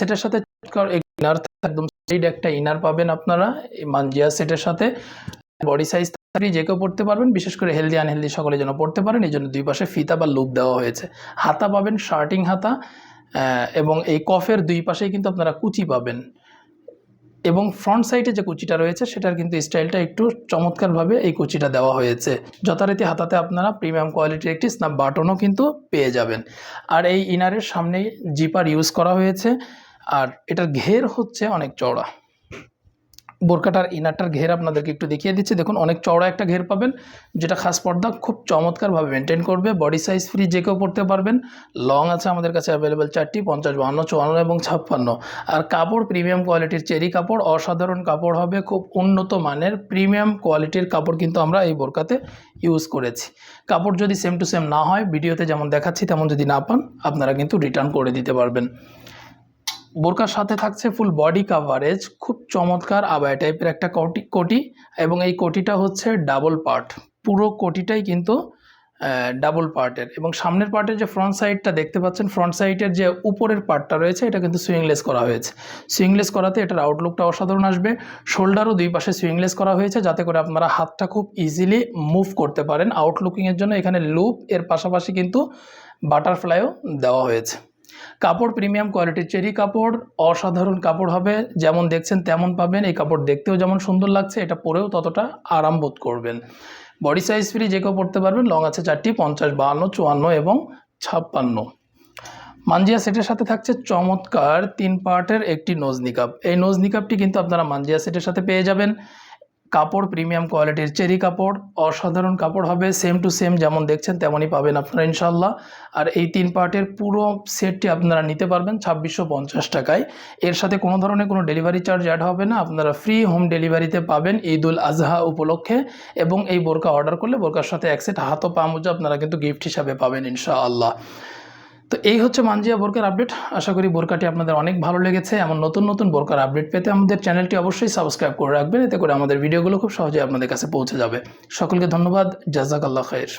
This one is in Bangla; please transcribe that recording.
সেটার সাথে ইনার একদম সাইড একটা ইনার পাবেন আপনারা মানজিয়া সেটের সাথে। বডি সাইজ আপনি যে কেউ পড়তে পারবেন, বিশেষ করে হেলদি আনহেলদি সকলে যেন পড়তে পারেন, এই জন্য দুই পাশে ফিতা বা লুপ দেওয়া হয়েছে। হাতা পাবেন শার্টিং হাতা এবং এই কফের দুই পাশেই কিন্তু আপনারা কুচি পাবেন। এবং ফ্রন্ট সাইডে যে কুচিটা রয়েছে, সেটার কিন্তু স্টাইলটা একটু চমৎকারভাবে এই কুচিটা দেওয়া হয়েছে। যথারীতি হাতাতে আপনারা প্রিমিয়াম কোয়ালিটির একটি স্ন্যাপ বাটনও কিন্তু পেয়ে যাবেন। আর এই ইনারের সামনেই জিপার ইউজ করা হয়েছে। আর এটার ঘের হচ্ছে অনেক চওড়া। বোরকাটার ইনারটার ঘের আপনাদেরকে একটু দেখিয়ে দিচ্ছি। দেখুন, অনেক চওড়া একটা ঘের পাবেন, যেটা খাস পর্দা খুব চমৎকারভাবে মেনটেন করবে। বডি সাইজ ফ্রি যে কেউ পড়তে পারবেন লং আছে আমাদের কাছে অ্যাভেলেবেল চারটি, পঞ্চাশ, বাহান্ন, চুয়ান্ন এবং ছাপ্পান্ন। আর কাপড় প্রিমিয়াম কোয়ালিটির চেরি কাপড়, অসাধারণ কাপড় হবে, খুব উন্নত মানের প্রিমিয়াম কোয়ালিটির কাপড় কিন্তু আমরা এই বোরকাতে ইউজ করেছি। কাপড় যদি সেম টু সেম না হয়, ভিডিওতে যেমন দেখাচ্ছি, তেমন যদি না পান, আপনারা কিন্তু রিটার্ন করে দিতে পারবেন। বোরকার সাথে থাকছে ফুল বডি কাভারেজ খুব চমৎকার আবায়া টাইপের একটা কোটি কোটি এবং এই কোটিটা হচ্ছে ডাবল পার্ট পুরো কোটিটাই কিন্তু ডাবল পার্টের এবং সামনের পার্টের যে ফ্রন্ট সাইডটা দেখতে পাচ্ছেন ফ্রন্ট সাইডের যে উপরের পার্টটা রয়েছে, এটা কিন্তু সুইংলেস করা হয়েছে। সুইংলেস করাতে এটার আউটলুকটা অসাধারণ আসবে। শোল্ডারও দুই পাশে সুইংলেস করা হয়েছে, যাতে করে আপনারা হাতটা খুব ইজিলি মুভ করতে পারেন। আউটলুকিংয়ের জন্য এখানে লুপ এর পাশাপাশি কিন্তু বাটারফ্লাইও দেওয়া হয়েছে। কাপড় প্রিমিয়াম কোয়ালিটির চেরি কাপড়, অসাধারণ কাপড় হবে, যেমন দেখছেন তেমন পাবেন। এই কাপড় দেখতেও যেমন সুন্দর লাগছে, এটা পরেও ততটা আরাম বোধ করবেন। বডি সাইজ ফ্রি যে কেউ পড়তে পারবেন লং আছে চারটি, পঞ্চাশ, বাহান্ন, চুয়ান্ন এবং ছাপ্পান্ন। মানজিয়া সেটের সাথে থাকছে চমৎকার তিন পার্টের একটি নোজ নিকাপ এই নোজ নিকাপটি কিন্তু আপনারা মানজিয়া সেটের সাথে পেয়ে যাবেন। কাপড় প্রিমিয়াম কোয়ালিটির চেরি কাপড়, অসাধারণ কাপড় হবে সেম টু সেম যেমন দেখছেন তেমনই পাবেন আপনারা ইনশাল্লাহ আর এই তিন পার্টের পুরো সেটটি আপনারা নিতে পারবেন ছাব্বিশশো পঞ্চাশ টাকায়। এর সাথে কোনো ধরনের কোনো ডেলিভারি চার্জ অ্যাড হবে না, আপনারা ফ্রি হোম ডেলিভারিতে পাবেন ঈদ উল আজহা উপলক্ষে এবং এই বোরকা অর্ডার করলে বোরকার সাথে এক সেট হাত ও পা মোজা আপনারা কিন্তু গিফট হিসাবে পাবেন ইনশাআল্লাহ। তো এই হচ্ছে মানজিয়া বোরকার আপডেট। আশা করি বোরকাটি আপনাদের অনেক ভালো লেগেছে। এমন নতুন নতুন বোরকার আপডেট পেতে আমাদের চ্যানেলটি অবশ্যই সাবস্ক্রাইব করে রাখবেন। এতে করে আমাদের ভিডিওগুলো খুব সহজে আপনাদের কাছে পৌঁছে যাবে। সকলকে ধন্যবাদ। জাজাক আল্লাহ খায়ের।